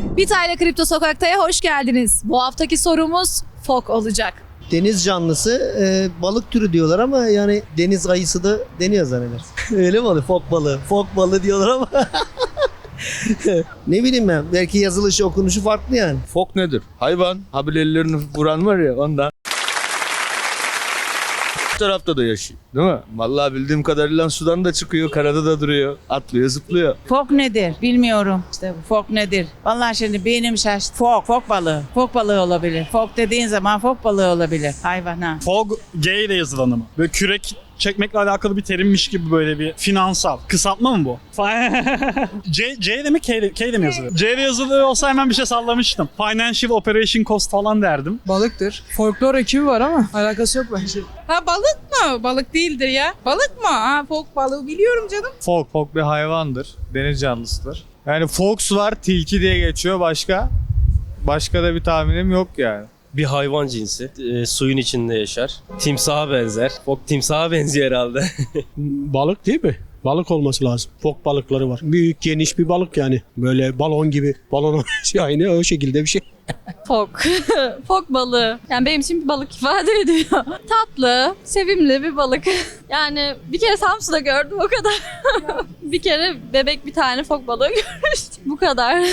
Bitayla Kripto Sokak'ta'ya hoş geldiniz. Bu haftaki sorumuz fok olacak. Deniz canlısı e, balık türü diyorlar ama yani deniz ayısı da deniyor zannedersin. Öyle mi oluyor? Fok balığı. Fok balığı diyorlar ama. ne bileyim ben. Belki yazılışı okunuşu farklı yani. Fok nedir? Hayvan. Ha böyle ellerini vuran var ya ondan. Bu tarafta da yaşıyor. Değil mi? Vallahi bildiğim kadarıyla sudan da çıkıyor, karada da duruyor. Atlıyor, zıplıyor. Fok nedir? Bilmiyorum. İşte fok nedir? Vallahi şimdi beynim şaştı. Fok, fok balığı. Fok balığı olabilir. Fok dediğin zaman fok balığı olabilir. Hayvan ha. Fog G ile yazılanı mı? Böyle kürek çekmekle alakalı bir terimmiş gibi böyle bir finansal. Kısaltma mı bu? C, C ile mi K ile, K ile mi yazılıyor? C ile yazılıyor olsa hemen bir şey sallamıştım. Financial Operation Cost falan derdim. Balıktır. Folklor ekibi var ama alakası yok bence. Ha balık mı? Balık değildir ya. Balık mı? Ha fok balığı biliyorum canım. Fok, fok bir hayvandır. Deniz canlısıdır. Yani fox var, tilki diye geçiyor başka. Başka da bir tahminim yok yani. Bir hayvan cinsi. E, suyun içinde yaşar. Timsaha benzer. Fok timsaha benziyor herhalde. Balık değil mi? Balık olması lazım. Fok balıkları var. Büyük geniş bir balık yani. Böyle balon gibi. Balon şey aynı o şekilde bir şey. Fok. Fok balığı. Yani benim için bir balık ifade ediyor. Tatlı, sevimli bir balık. Yani bir kere Samsun'da gördüm o kadar. bir kere bebek bir tane fok balığı görmüştüm. Bu kadar.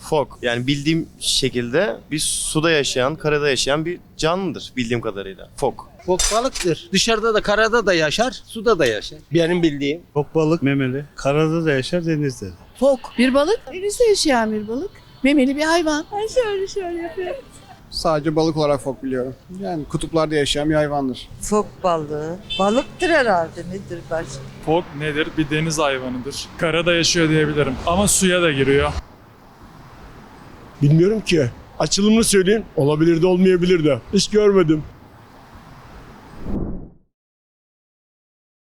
Fok. Yani bildiğim şekilde bir suda yaşayan, karada yaşayan bir canlıdır bildiğim kadarıyla. Fok. Fok balıktır. Dışarıda da karada da yaşar, suda da yaşar. Benim bildiğim. Fok balık memeli. Karada da yaşar denizde de. Fok. Bir balık. Denizde yaşayan bir balık. Memeli bir hayvan. Ben şöyle şöyle yapıyorum. Sadece balık olarak fok biliyorum. Yani kutuplarda yaşayan bir hayvandır. Fok balığı. Balıktır herhalde. Nedir başka? Fok nedir? Bir deniz hayvanıdır. Karada yaşıyor diyebilirim. Ama suya da giriyor. Bilmiyorum ki. Açılımını söyleyeyim. Olabilir de olmayabilir de. Hiç görmedim.